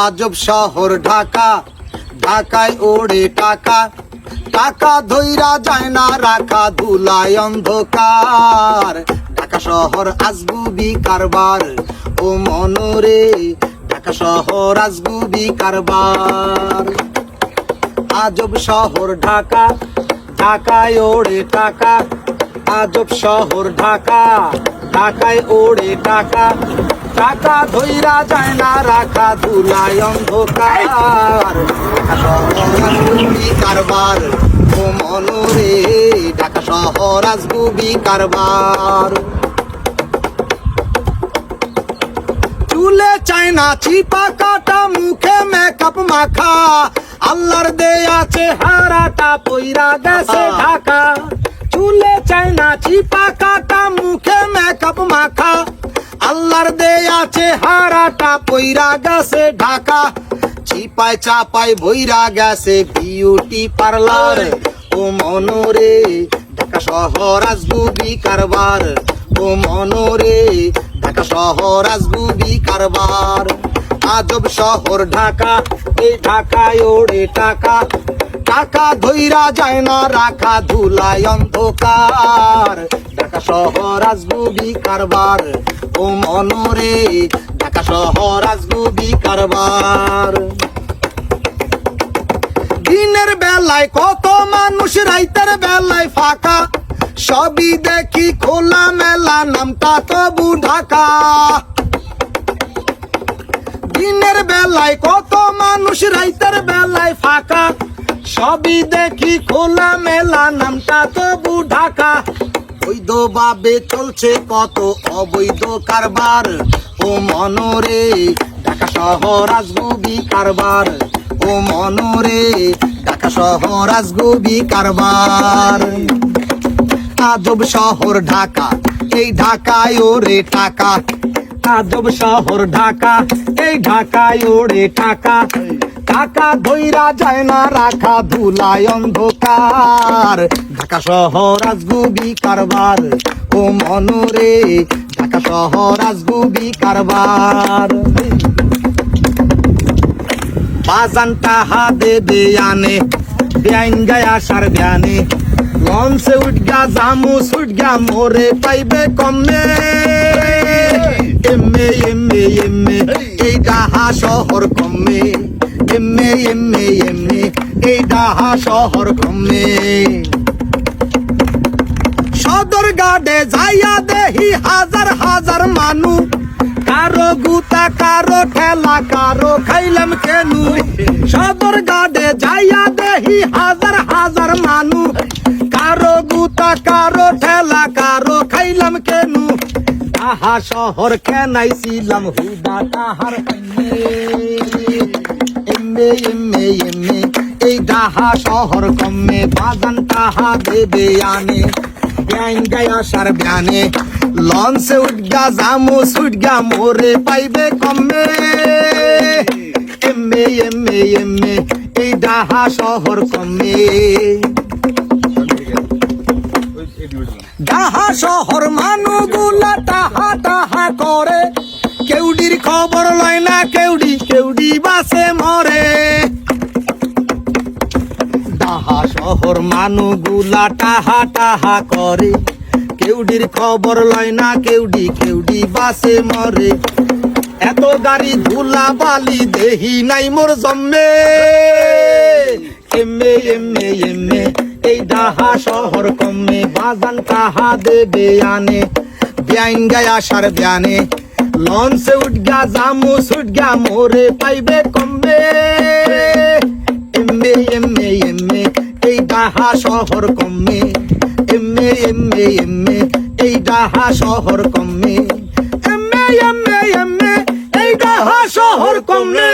আজব শহর ঢাকা, ঢাকায় ওড়ে টাকা। টাকা ধইরা যায় না, রাখা ধুলায় অন্ধকার। ঢাকা শহর আজগুবি কারবার, ও মনরে ঢাকা শহর আজগুবি কারবার। আজব শহর ঢাকা, ঢাকায় ওড়ে টাকা। আজব শহর ঢাকা, ঢাকায় ওড়ে টাকা। টাকা ধইরা যায় না রাখা ধুলায় অন্ধকার। কারবার ও মনরে ঢাকা শহর আজগুবি কারবার। চুলে চায়না চিপা কাটা মুখে মেকআপ মাখা। আল্লাহর পইরা গেছে ঢাকা। চুলে চায়না চিপা কাটা মুখে মেকআপ মাখা। আল্লাহর দেয়াছে হারাটা, পইরা গেছে ঢাকা। চিপায় চাপায় বইরা গেছে বিউটি পার্লার ও মনরে, ঢাকা শহর আজগুবি কারবার। ও মনরে, ঢাকা শহর আজগুবি কারবার। আজব শহর ঢাকা এই ঢাকায় ওড়ে টাকা। টাকা ধইরা যায় না, রাখা ধুলায় অন্ধকার। ঢাকা শহর আজগুবি কারবার, ও মনরে ঢাকা শহর আজগুবি কারবার। দিনের বেলায় কত মানুষ রাইতের বেলায় ফাঁকা, সবই দেখি খোলা মেলা, নামটা তবু ঢাকা। দিনের বেলায় কত মানুষ রাইতের বেলায় ফাঁকা সবই দেখি খোলা মেলা, নামটা তবু ঢাকা বৈধভাবে চলছে কত অবৈধ কারবার। ও মনরে, ঢাকা শহর আজগুবি কারবার। ও মনরে, ঢাকা শহর আজগুবি কারবার। আজব শহর ঢাকা, এই ঢাকায় ওরে টাকা আজব শহর ঢাকা এই ঢাকায়, ওরে টাকা টাকা ধইরা যায় না, রাখা ধুলায় অন্ধকার। ঢাকা শহর আজগুবি কারবার। ও মনরে ঢাকা শহর আজগুবি কারবার। বাজানটা হা দেবে আনে বেআইন গায়া সার ব্যানে। লঞ্চে উঠ গা জামু সুট গা মোরে পাইবে কমে। এমে এমে এমে শহর কমে এমে এমে এমে এই ডাহা শহর কমে। সদর গাডে যাইয়া দেহি হাজার হাজার মানু কারও গুতা, কারও ঠেলা, কারও খাইলাম কেনু সদর গাডে যাইয়া দেহি হাজার হাজার মানু কারও গুতা, কারও ঠেলা, কারও খাইলাম কেনু আহা শহর কেনাইছিলাম হুদা এমে এমে এমে, এই ডাহা শহর কমে বাজান তাহা দেবে আনে। ব্যাং গায়া সার ব্যানে, লঞ্চে উঠগা জামু সুটগা মোরে পাইবে কমে। এমে এমে এমে, এই ডাহা শহর কমে। ডাহা শহর মানু গুলা তাহা তাহা বাসে মরে। ডাহা শহর মানু গুলা টাহা টাহা করে। কেউডির খবর লয় না, কেউডি কেউডি বাসে মরে। এত গাড়ি ধুলা বালি দেহি নাই মোর জম্মে। এমে এমে এমে এই ডাহা শহর কমে। বাজান কাহা দেবে আনে? বেআইন গায়া সার ব্যানে। লঞ্চে উঠ গা জামু সুট গা মোরে পাইবে কমবে এমএ এমএ এমএ, এই ডাহা শহর কমে। এমএ এমএ এমএ, এই ডাহা শহর কমে। এমএ এমএ এমএ, এই ডাহা শহর কমে।